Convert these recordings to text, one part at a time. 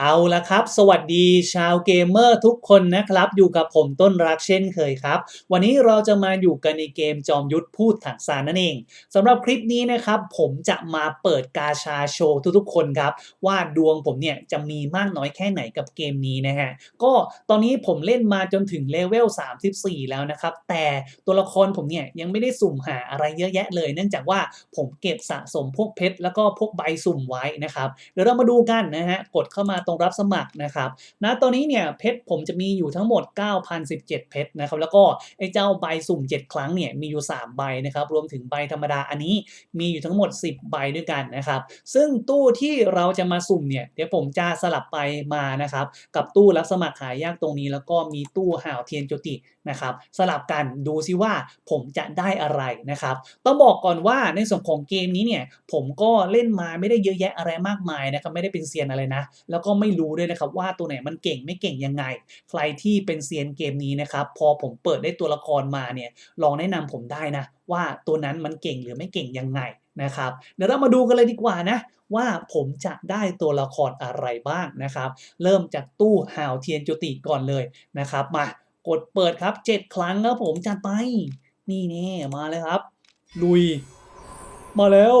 เอาละครับ สวัสดีชาวเกมเมอร์ทุกคนนะครับ อยู่กับผมต้นรักเช่นเคยครับ วันนี้เราจะมาอยู่กันในเกมจอมยุทธพูดถังซานนั่นเองสำหรับคลิปนี้นะครับ ผมจะมาเปิดกาชาโชว์ทุกๆคนครับ ว่าดวงผมเนี่ยจะมีมากน้อยแค่ไหนกับเกมนี้นะฮะก็ตอนนี้ผมเล่นมาจนถึงเลเวล34 แล้วนะครับ แต่ตัวละครผมเนี่ยยังไม่ได้สุ่มหาอะไรเยอะแยะเลย เนื่องจากว่าผมเก็บสะสมพวกเพชรแล้วก็พวกใบสุ่มไว้นะครับเดี๋ยวเรามาดูกันนะฮะกดเข้ามาตรงรับสมัครนะครับณตอนนี้เนี่ยเพชรผมจะมีอยู่ทั้งหมด 9,017 เพชรนะครับแล้วก็ไอ้เจ้าใบสุ่ม 7 ครั้งเนี่ยมีอยู่ 3 ใบนะครับรวมถึงใบธรรมดาอันนี้มีอยู่ทั้งหมด 10 ใบด้วยกันนะครับซึ่งตู้ที่เราจะมาสุ่มเนี่ยเดี๋ยวผมจะสลับไปมานะครับกับตู้รับสมัครหายากตรงนี้ แล้วก็มีตู้ห่าวเทียนโจตินะครับสลับกันดูซิว่าผมจะได้อะไรนะครับต้องบอกก่อนว่าในส่วนของเกมนี้เนี่ยผมก็เล่นมาไม่ได้เยอะแยะอะไรมากมายนะครับไม่ได้เป็นเซียนอะไรนะ แล้วก็ไม่รู้ด้วยนะครับว่าตัวไหนมันเก่งไม่เก่งยังไง ใครที่เป็นเซียนเกมนี้นะครับพอผมเปิดได้ตัวละครมาเนี่ยลองแนะนำผมได้นะ ว่าตัวนั้นมันเก่งหรือไม่เก่งยังไงนะครับเดี๋ยวเรามาดูกันเลยดีกว่านะว่าผมจะได้ตัวละครอะไรบ้างนะครับ เริ่มจากตู้ห่าวเทียนจุติก่อนเลยนะครับ มากดเปิดครับ 7 ครั้งครับผมจัดไป นี่แน่มาเลยครับ ลุย มาแล้ว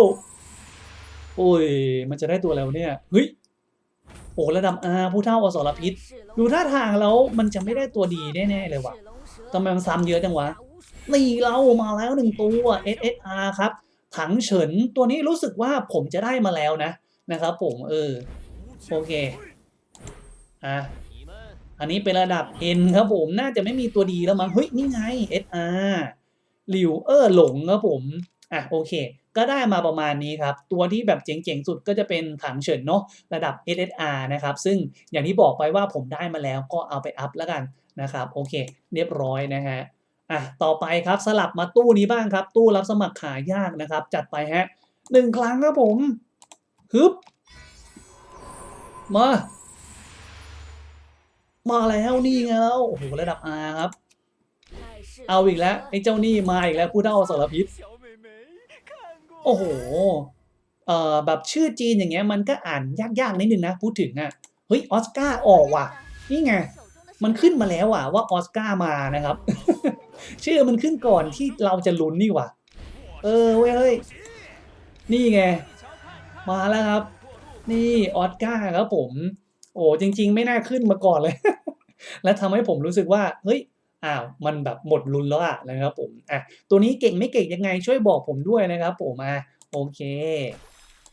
โอ้ย มันจะได้ตัวแล้วเนี่ยเฮ้ย โอ้ระดับอาผู้เท่าอสรพิษ ดูท่าทางแล้วมันจะไม่ได้ตัวดีแน่ๆเลยว่ะทำไมมันซ้ำเยอะจังวะนี่เรามาแล้วหนึ่งตัว SSR ครับ ถังเฉินตัวนี้รู้สึกว่าผมจะได้มาแล้วนะนะครับผมเออโอเคอะอันนี้เป็นระดับ N ครับผมน่าจะไม่มีตัวดีแล้วมั้งเฮ้ยนี่ไง SR หลิวเออหลงครับผมอะโอเค ก็ได้มาประมาณนี้ครับ ตัวที่แบบเจ๋งๆ สุดก็จะเป็นถังเฉินเนาะระดับ SSR นะครับ ซึ่งอย่างที่บอกไปว่าผมได้มาแล้วก็เอาไปอัพแล้วกันนะครับ โอเค เรียบร้อยนะฮะอะต่อไปครับสลับมาตู้นี้บ้างครับ ตู้รับสมัครขายยากนะครับ จัดไปฮะหนึ่งครั้งครับผมฮึบมา มาแล้วนี่ไงแล้วโอ้โหระดับ R ครับ เอาอีกแล้วไอ้เจ้านี่มาอีกแล้วผู้เท่าอสรพิษ โอ้โห เอ่อแบบชื่อจีนอย่างเงี้ยมันก็อ่านยากๆนิดนึงนะ พูดถึงอะ เฮ้ยออสการ์ออกว่ะ นี่ไง มันขึ้นมาแล้วอะว่าออสการ์มานะครับ ชื่อมันขึ้นก่อนที่เราจะลุ้นนี่ว่ะ เออเว้ยเฮ้ย นี่ไง มาแล้วครับ นี่ออสการ์ครับผม โอ้จริง ๆ ไม่น่าขึ้นมาก่อนเลย และทำให้ผมรู้สึกว่า เฮ้ย อ้าวมันแบบหมดลุ้นแล้วอะนะครับผมอะตัวนี้เก่งไม่เก่งยังไงช่วยบอกผมด้วยนะครับผมอะโอเค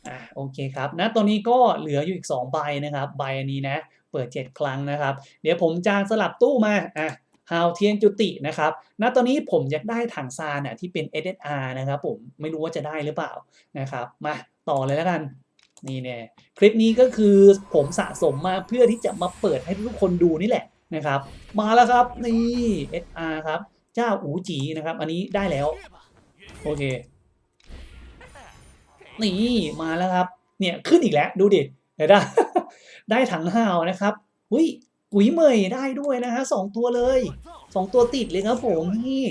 อะโอเคครับนะตัวนี้ก็เหลืออยู่อีก2ใบนะครับใบอันนี้นะเปิด 7 ครั้งนะครับ เดี๋ยวผมจะสลับตู้มาอะฮาวเทียนจุตินะครับ ณ ตอนนี้ผมอยากได้ถังซานอะที่เป็น SSR นะครับผม ไม่รู้ว่าจะได้หรือเปล่านะครับ มาต่อเลยแล้วกัน นี่แน่คลิปนี้ก็คือผมสะสมมาเพื่อที่จะมาเปิดให้ทุกคนดูนี่แหละ นะครับ มาแล้วครับนี่ SR ครับ เจ้าอูจีนะครับ อันนี้ได้แล้ว โอเค นี่มาแล้วครับ เนี่ยขึ้นอีกแล้วดูดิเห็นปะได้ถังห่าวนะครับหุยกุ๋ยเหมยได้ด้วยนะฮะสองตัวเลยสองตัวติดเลยครับผมนี่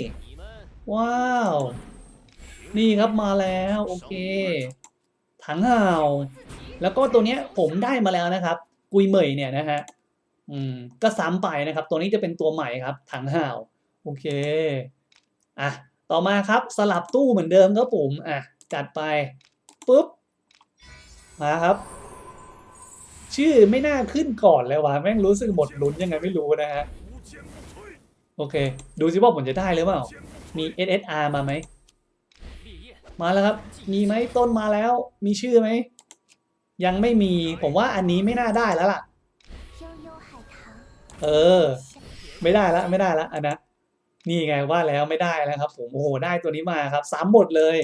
ว้าว นี่ครับมาแล้วโอเค ถังห่าว แล้วก็ตัวเนี้ยผมได้มาแล้วนะครับ กุยเหมยเนี่ยนะฮะ อืมก็ซ้ำไปนะครับ ตัวนี้จะเป็นตัวใหม่ครับถังห่าวโอเคอะต่อมาครับสลับตู้เหมือนเดิมครับผมอะจัดไปปุ๊บมาครับ ชื่อไม่น่าขึ้นก่อนเลยวะแม่งรู้สึกหมดลุ้นยังไงไม่รู้นะฮะโอเค ดูซิว่าผมจะได้หรือเปล่า มี SSR มาไหม มาแล้วครับ มีไหมต้นมาแล้ว มีชื่อไหม ยังไม่มี ผมว่าอันนี้ไม่น่าได้แล้วล่ะ เออ ไม่ได้ละไม่ได้ละอันนะนี่ไงว่าแล้วไม่ได้แล้วครับ ผมโอ้โหได้ตัวนี้มาครับสามหมดเลย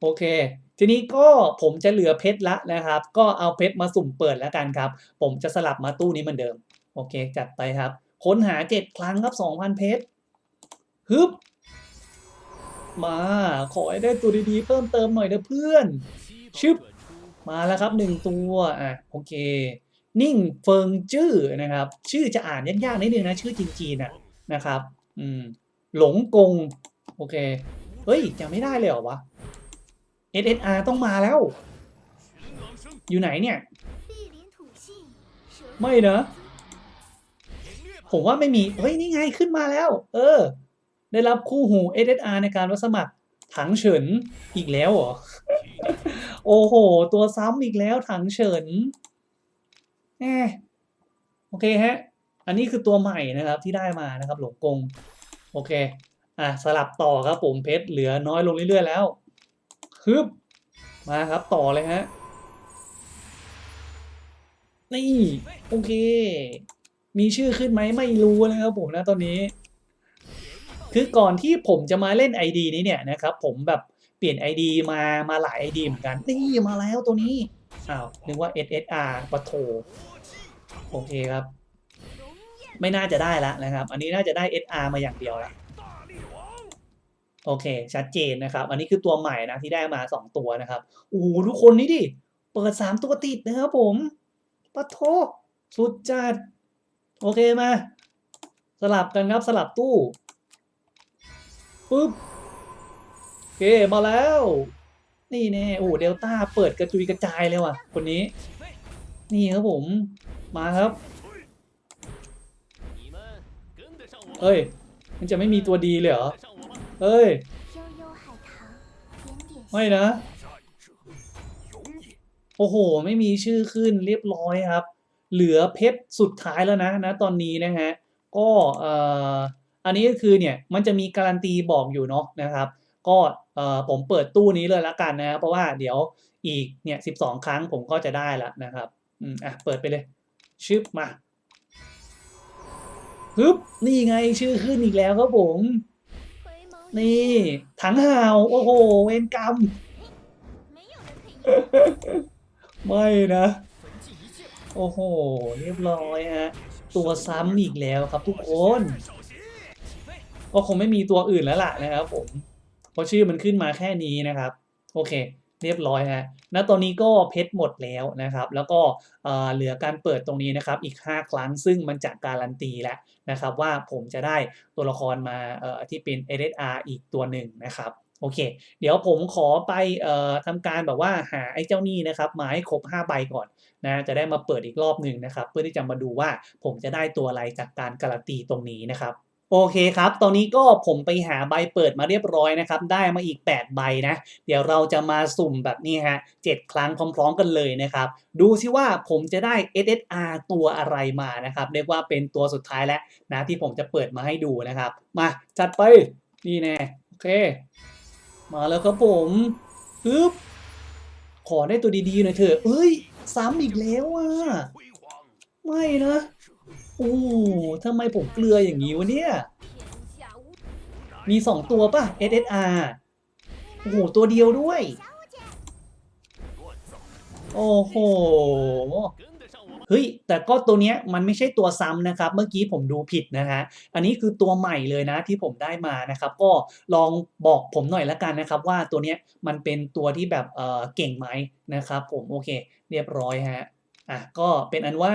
โอเค ทีนี้ก็ผมจะเหลือเพชรละนะครับ ก็เอาเพชรมาสุ่มเปิดแล้วกันครับ ผมจะสลับมาตู้นี้เหมือนเดิม โอเค จัดไปครับ ค้นหาเจ็ดครั้งครับสองพันเพชรฮึบมาขอให้ได้ตัวดีๆเพิ่มเติมหน่อยนะเพื่อนชึบมาแล้วครับหนึ่งตัวอะโอเค นิ่งเฟิงจื้อนะครับ ชื่อจะอ่านยากๆนิดนึงนะชื่อจีนๆน่ะนะครับ อืมหลงกง โอเค เฮ้ยจะไม่ได้เลยเหรอวะ SSR ต้องมาแล้ว อยู่ไหนเนี่ย ไม่นะผมว่าไม่มี เฮ้ย นี่ไงขึ้นมาแล้ว เออ ได้รับคู่หู SSR ในการรับสมัครถังเฉินอีกแล้วเหรอ โอ้โห ตัวซ้ำอีกแล้วถังเฉิน แหมโอเคฮะ อันนี้คือตัวใหม่นะครับที่ได้มานะครับ หลงกง โอเค อะสลับต่อครับผมเพชรเหลือน้อยลงเรื่อยๆแล้วฮึบมาครับต่อเลยฮะ นี่ โอเค มีชื่อขึ้นไหมไม่รู้นะครับผมนะตอนนี้ คือก่อนที่ผมจะมาเล่น ID นี้เนี่ยนะครับ ผมแบบเปลี่ยน ID มามาหลาย ID เหมือนกันนี่มาแล้วตัวนี้ อ้าวนึกว่า SSR ปะโถโอเคครับ ไม่น่าจะได้ละนะครับ อันนี้น่าจะได้ SR มาอย่างเดียวละโอเค ชัดเจนนะครับ อันนี้คือตัวใหม่นะที่ได้มา 2 ตัวนะครับโอ้ทุกคนนี่ดิ เปิด 3 ตัวติดนะครับผมปะโทสุดจัด โอเคมา สลับกันครับสลับตู้ปุ๊บโอเคมาแล้ว นี่แน่โอ้เดลต้าเปิดกระจุยกระจายเลยว่ะ คนนี้ นี่ครับผม มาครับเอ้ย มันจะไม่มีตัวดีเลยเหรอเอ้ย ไม่นะ โอ้โห ไม่มีชื่อขึ้นเรียบร้อยครับ เหลือเพชรสุดท้ายแล้วนะนะตอนนี้นะฮะ ก็เอ่ออันนี้ก็คือเนี่ย มันจะมีการันตีบอกอยู่เนาะนะครับ ก็ผมเปิดตู้นี้เลยละกันนะครับเพราะว่าเดี๋ยวอีกเนี่ยสิบสองครั้งผมก็จะได้ละนะครับอืมอะเปิดไปเลยชึบมาฮึบนี่ไงชื่อขึ้นอีกแล้วครับผม นี่ถังหาวโอ้โหเวนกรรมไม่นะ โอ้โห เรียบร้อยฮะตัวซ้ำอีกแล้วครับทุกคน ก็คงไม่มีตัวอื่นแล้วล่ะนะครับผม เพราะชื่อมันขึ้นมาแค่นี้นะครับ โอเค เรียบร้อยฮะณตอนนี้ก็เพชรหมดแล้วนะครับ แล้วก็เหลือการเปิดตรงนี้นะครับ อีก 5 ครั้งซึ่งมันจะการันตีแล้วนะครับ ว่าผมจะได้ตัวละครมาที่เป็น SSR อีกตัวหนึ่งนะครับโอเค เดี๋ยวผมขอไปออทำการแบบว่าหาไอ้เจ้านี่นะครับมาให้ครบ 5 ใบก่อนนะจะได้มาเปิดอีกรอบหนึ่งนะครับ เพื่อที่จะมาดูว่าผมจะได้ตัวอะไรจากการการันตีตรงนี้นะครับ โอเคครับ ตอนนี้ก็ผมไปหาใบเปิดมาเรียบร้อยนะครับ ได้มาอีก 8 ใบนะ เดี๋ยวเราจะมาสุ่มแบบนี้ฮะ 7 ครั้งพร้อมๆกันเลยนะครับ ดูซิว่าผมจะได้ SSR ตัวอะไรมานะครับ เรียกว่าเป็นตัวสุดท้ายแล้วนะที่ผมจะเปิดมาให้ดูนะครับ มาจัดไป นี่แน่ โอเค มาแล้วครับผมปึ๊บ ขอได้ตัวดีๆหน่อยเถอะเอ้ย ซ้ำอีกแล้วอะ ไม่นะ โอ้ทำไมผมเกลืออย่างนี้วะเนี่ย มีสองตัวป่ะ SSR โอ้โห ตัวเดียวด้วย โอ้โห เฮ้ย แต่ก็ตัวเนี้ยมันไม่ใช่ตัวซ้ำนะครับ เมื่อกี้ผมดูผิดนะฮะ อันนี้คือตัวใหม่เลยนะที่ผมได้มานะครับ ก็ลองบอกผมหน่อยละกันนะครับ ว่าตัวเนี้ยมันเป็นตัวที่แบบเออเก่งไหมนะครับ ผมโอเค เรียบร้อยฮะ อะก็เป็นอันว่า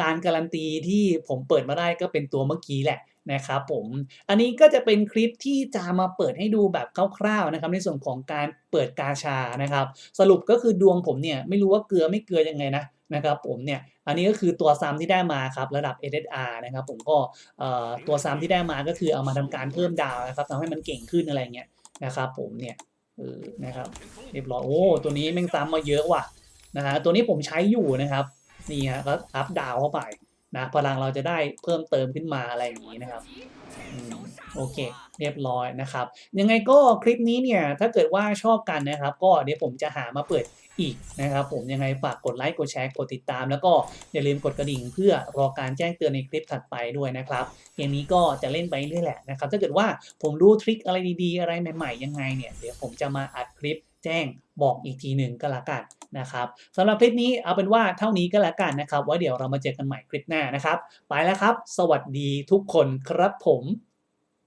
การการันตีที่ผมเปิดมาได้ก็เป็นตัวเมื่อกี้แหละนะครับผมอันนี้ก็จะเป็นคลิปที่จะมาเปิดให้ดูแบบคร่าวๆนะครับในส่วนของการเปิดกาชานะครับ สรุปก็คือดวงผมเนี่ยไม่รู้ว่าเกลือไม่เกลือยังไงนะนะครับผมเนี่ยอันนี้ก็คือตัวซ้ำที่ได้มาครับระดับ SSR นะครับผมก็ตัวซ้ำที่ได้มาก็คือเอามาทำการเพิ่มดาวนะครับทำให้มันเก่งขึ้นอะไรเงี้ยนะครับผมเนี่ยนะครับเรียบร้อยโอ้ตัวนี้แม่งซ้ำมาเยอะว่ะ นะฮะตัวนี้ผมใช้อยู่นะครับนี่ฮะก็อัพดาวเข้าไปนะพลังเราจะได้เพิ่มเติมขึ้นมาอะไรอย่างนี้นะครับโอเค เรียบร้อยนะครับ ยังไงก็คลิปนี้เนี่ยถ้าเกิดว่าชอบกันนะครับ ก็เดี๋ยวผมจะหามาเปิดอีกนะครับผมยังไงฝากกดไลค์กดแชร์กดติดตาม แล้วก็อย่าลืมกดกระดิ่งเพื่อรอการแจ้งเตือนในคลิปถัดไปด้วยนะครับเกมนี้ก็จะเล่นไปเรื่อยแหละนะครับถ้าเกิดว่าผมรู้ทริคอะไรดีๆ อะไรใหม่ๆยังไงเนี่ยเดี๋ยวผมจะมาอัดคลิปแจ้ง บอกอีกทีหนึ่งก็แล้วกันนะครับสำหรับคลิปนี้เอาเป็นว่าเท่านี้ก็แล้วกันนะครับไว่าเดี๋ยวเรามาเจอกันใหม่คลิปหน้านะครับ ไปแล้วครับ สวัสดีทุกคนครับผม